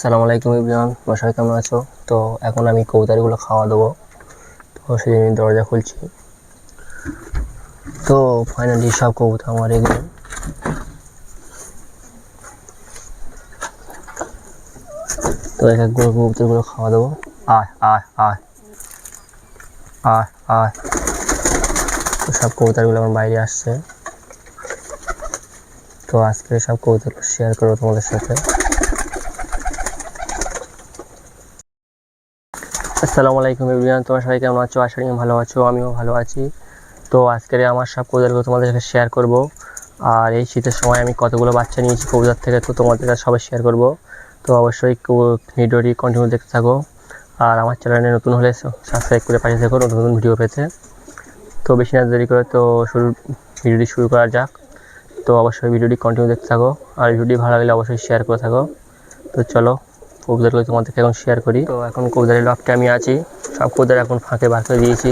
আসসালামু আলাইকুম তোমার সবাই কেমন আছো? তো এখন আমি কবুতারিগুলো খাওয়া দেবো। তো সেই জন্য দরজা খুলছি। তো ফাইনালি সব কবুতর আমার এগুলো তো এক এক করে কবুতরগুলো খাওয়া দেবো। আয় আয় আয়। আয় আয়। সব কবুতরগুলো আমার বাইরে আসছে। তো আজকে সব কবুতরগুলো শেয়ার করব তোমাদের সাথে। আসসালামু আলাইকুম এভরিওয়ান, তোমার সবাই কেমন আছো? আশা করি ভালো আছো, আমিও ভালো আছি। তো আজকের আমার সব কবুতরগুলো তোমাদের সাথে শেয়ার করব। আর এই শীতের সময় আমি কতগুলো বাচ্চা নিয়েছি কবুতর থেকে, তো তোমাদের কাছে সবাই শেয়ার করব। তো অবশ্যই ভিডিওটি কন্টিনিউ দেখতে থাকো। আর আমার চ্যানেলে নতুন হলে সাবস্ক্রাইব করে পাশে থেকো, নতুন নতুন ভিডিও পেতে। তো বেশি না দেরি করে তো শুরু ভিডিওটি শুরু করা যাক। তো অবশ্যই ভিডিওটি কন্টিনিউ দেখতে থাকো। আর ভিডিওটি ভালো লাগলে অবশ্যই শেয়ার করে থাকো। তো চলো কবুতরগুলো তোমাদেরকে এখন শেয়ার করি। তো এখন কবুতরের লকটা আমি আছি। সব কবুতর এখন ফাঁকে বার করে দিয়েছি।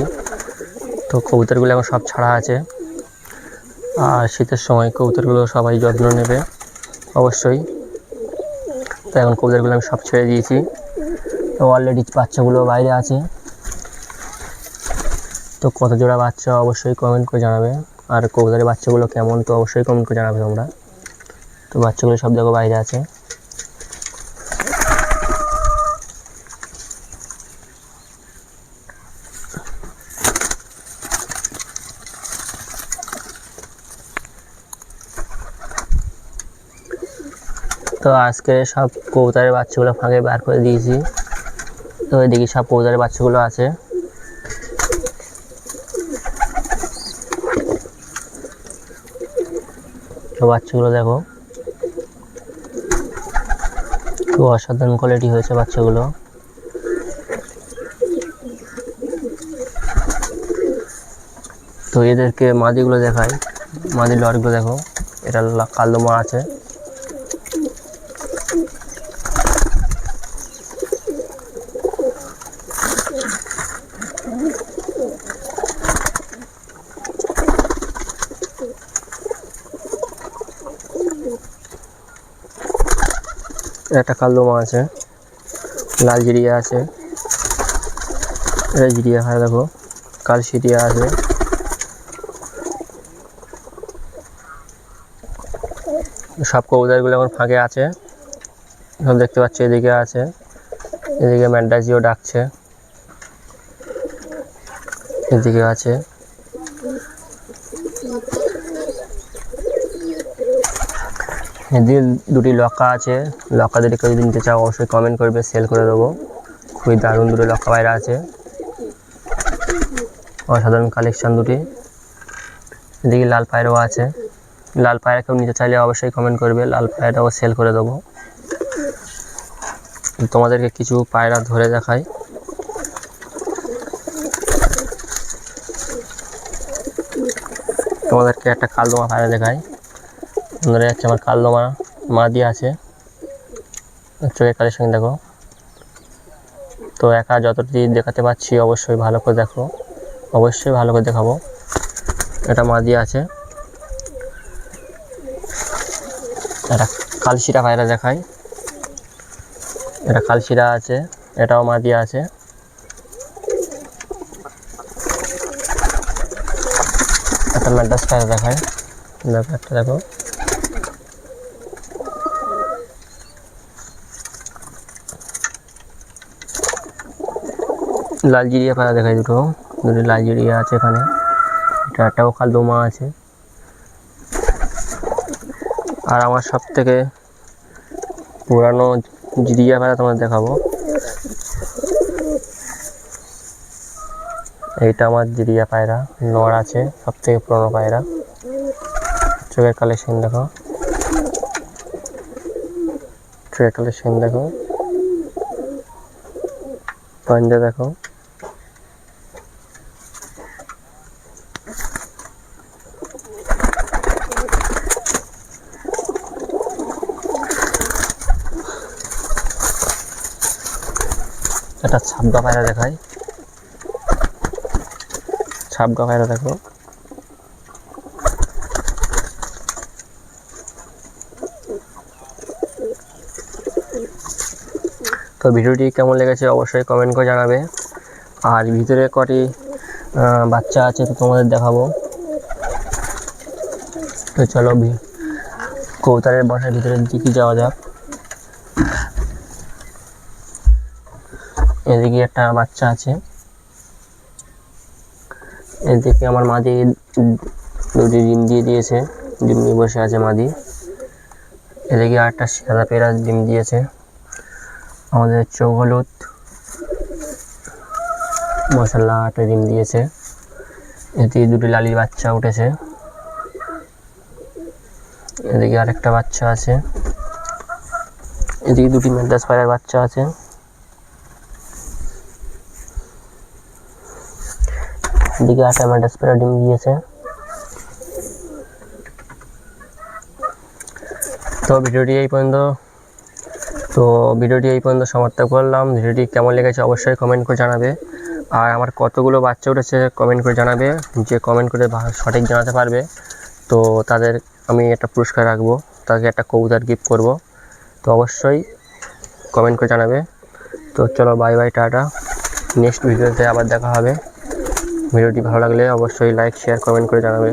তো কবুতরগুলো এখন সব ছাড়া আছে। আর শীতের সময় কবুতরগুলো সবাই যত্ন নেবে, অবশ্যই। তো এখন কবুতরগুলো আমি সব ছেড়ে দিয়েছি। তো অলরেডি বাচ্চাগুলো বাইরে আছে। তো কত জোড়া বাচ্চা অবশ্যই কমেন্ট করে জানাবে। আর কবুতরের বাচ্চাগুলো কেমন তো অবশ্যই কমেন্ট করে জানাবে তোমরা। তো বাচ্চাগুলো সব দেখো বাইরে আছে। তো আজকে সব কবুতরের বাচ্চাগুলো ফাঁকে বার করে দিয়েছি। তো এদিকে সব কবুতরের বাচ্চাগুলো আছে। বাচ্চাগুলো দেখো। খুব অসাধারণ কোয়ালিটি হয়েছে বাচ্চাগুলো। তো এদেরকে মাদিগুলো দেখাই। মাদি লরিগুলো দেখো। এটা কালো মা আছে। একটা কালদমা আছে, লাল জিরিয়া আছে এটা জিরিয়া খায় দেখো কাল সিরিয়া আছে। সব কবুতরগুলো এখন ফাঁকে আছে, সব দেখতে পাচ্ছি, এদিকে আছে, এদিকে ম্যান্ডাজিও ডাকছে, এদিকে আছে। এদিকে দুটি লক্কা আছে লক্কা দুটি যদি নিতে চাও, অবশ্যই কমেন্ট করবে সেল করে দেবো। খুবই দারুণ দুটো লক্কা বাইরে আছে। অসাধারণ কালেকশান দুটি। এদিকে লাল পায়রাও আছে। লাল পায়রা কেউ নিতে চাইলে অবশ্যই কমেন্ট করবে, লাল পায়রাটাও সেল করে দেবো। তোমাদেরকে কিছু পায়রা ধরে দেখাই। তোমাদেরকে একটা কালদমা পায়রা দেখাই। ধরে যাচ্ছে আমার কালদমা মা মা দিয়ে আছে। চোখের কালেকশন দেখো। তো একা যতটি দেখাতে পাচ্ছি অবশ্যই ভালো করে দেখো। অবশ্যই ভালো করে দেখাবো। এটা মা দিয়ে আছে। এটা কালশিরা পায়রা দেখাই এটা কালশিরা আছে, এটাও মা দিয়ে আছে। একটা ম্যাড্রাস পায়রা দেখায়। দেখো একটা দেখো। লাল জিরিয়া পায়রা দেখায় দুটো। দুটো লাল জিরিয়া আছে এখানে। এটা একটাও কালদমা আছে। আর আমার সব থেকে পুরানো জিরিয়া পায়রা তোমাদের দেখাবো। এইটা আমার জিরিয়া পায়রা। নর আছে সব থেকে পুরনো পায়রা। চোখের কালেকশন দেখো। চোখের কালেকশন দেখো। পাঞ্জা দেখো। একটা ছাপগা পায়রা দেখায় ছাপগা পায়রা দেখো। তো ভিডিওটি কেমন লেগেছে অবশ্যই কমেন্ট করে জানাবে। আর ভিতরে কটি বাচ্চা আছে তো তোমাদের দেখাবো। তো চলো কবুতরের বাসার ভিতরের দিকে যাওয়া যাক। এদিকে একটা বাচ্চা আছে। এদিকে আমার মাদি দুটি ডিম দিয়ে দিয়েছে। ডিম নিয়ে বসে আছে মাদি। এদিকে আরেকটা সাদা পেঁড়া ডিম দিয়েছে। আমাদের চোখ হলুদ। মশলা একটা ডিম দিয়েছে। এদিকে দুটি লালির বাচ্চা উঠেছে। এদিকে আরেকটা বাচ্চা আছে। এদিকে দুটি মেডাস পায়রার বাচ্চা আছে। এদিকে আটা মেডাস পায়রা ডিম দিয়েছে তো ভিডিওটি এই পর্যন্ত। তো ভিডিওটি এই পর্যন্ত সমাপ্ত করলাম। ভিডিওটি কেমন লেগেছে অবশ্যই কমেন্ট করে জানাবে। আর আমার কতগুলো বাচ্চা উঠেছে কমেন্ট করে জানাবে। যে কমেন্ট করে সঠিক জানাতে পারবে। তো তাদের আমি একটা পুরস্কার রাখব। তাকে একটা কবুতর গিফট করব। তো অবশ্যই কমেন্ট করে জানাবে। তো চলো বাই বাই টাটা। নেক্সট ভিডিওতে আবার দেখা হবে। ভিডিওটি ভালো লাগলে অবশ্যই লাইক শেয়ার কমেন্ট করে জানাবে